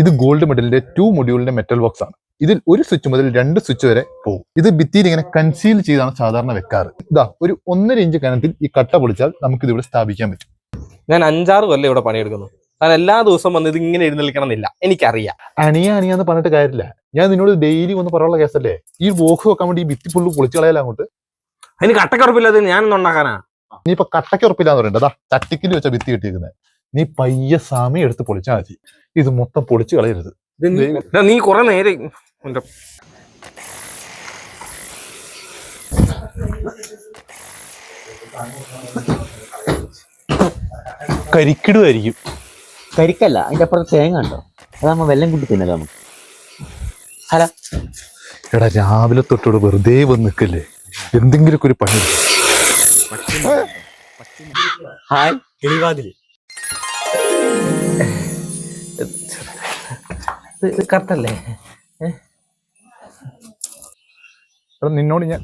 ഇത് ഗോൾഡ് മെഡലിന്റെ ടു മൊഡ്യൂളിന്റെ മെറ്റൽ ബോക്സ് ആണ്. ഇതിൽ ഒരു സ്വിച്ച് മുതൽ രണ്ട് സ്വിച്ച് വരെ പോകും. ഇത് ഭിത്തിയിൽ ഇങ്ങനെ കൺസീൽ ചെയ്താണ് സാധാരണ വെക്കാറ്. ഇതാ ഒരു ഒന്നര ഇഞ്ച് കനത്തിൽ ഈ കട്ട പൊളിച്ചാൽ നമുക്ക് ഇതിവിടെ സ്ഥാപിക്കാൻ പറ്റും. ഞാൻ അഞ്ചാറ് കൊല്ലം ഇവിടെ പണിയെടുക്കുന്നു. ഞാൻ എല്ലാ ദിവസവും വന്ന് ഇത് ഇങ്ങനെ എഴുന്നേൽക്കണം എന്നില്ല എനിക്കറിയാം. അണിയ അണിയാന്ന് പറഞ്ഞിട്ട് കാര്യമില്ല. ഞാൻ നിന്നോട് ഡെയിലി ഒന്ന് പറയാനുള്ള കേസല്ലേ ഈ ബോക്സ് വെക്കാൻ വേണ്ടി ഈ ഭിത്തി ഫുള്ള് പൊളിച്ചു കളയാലോ അങ്ങോട്ട്? അതിന് കട്ടക്കുറപ്പില്ലാതെ ഞാൻ ഉണ്ടാക്കാനാ? നീ ഇപ്പൊ കട്ടക്കുറപ്പില്ലാന്ന് പറയണ്ടതാ ചട്ടിക്കിൽ വെച്ച ഭിത്തി കിട്ടിയിരിക്കുന്നത് നീ പയ്യ സാമി എടുത്ത് പൊളിച്ചാൽ മതി. ഇത് മൊത്തം പൊളിച്ച് കളയരുത്. നീ- കുറെ നേരെ കരിക്കിടുമായിരിക്കും കരിക്കല്ല അതിന്റെ അപ്പുറത്ത് തേങ്ങ ഉണ്ടോ? അതാകുമ്പോ വെല്ലം കൂട്ടി തിന്നല്ലോ നമുക്ക്. ഹല. എടാ രാവിലെ തൊട്ടോട് വെറുതെ വന്ന് നിൽക്കല്ലേ? എന്തെങ്കിലുമൊക്കെ ഒരു പണി. ഹായ്. കിളിവാതിൽ ഇത് കറക്റ്റല്ലേ? നിന്നോട് ഞാൻ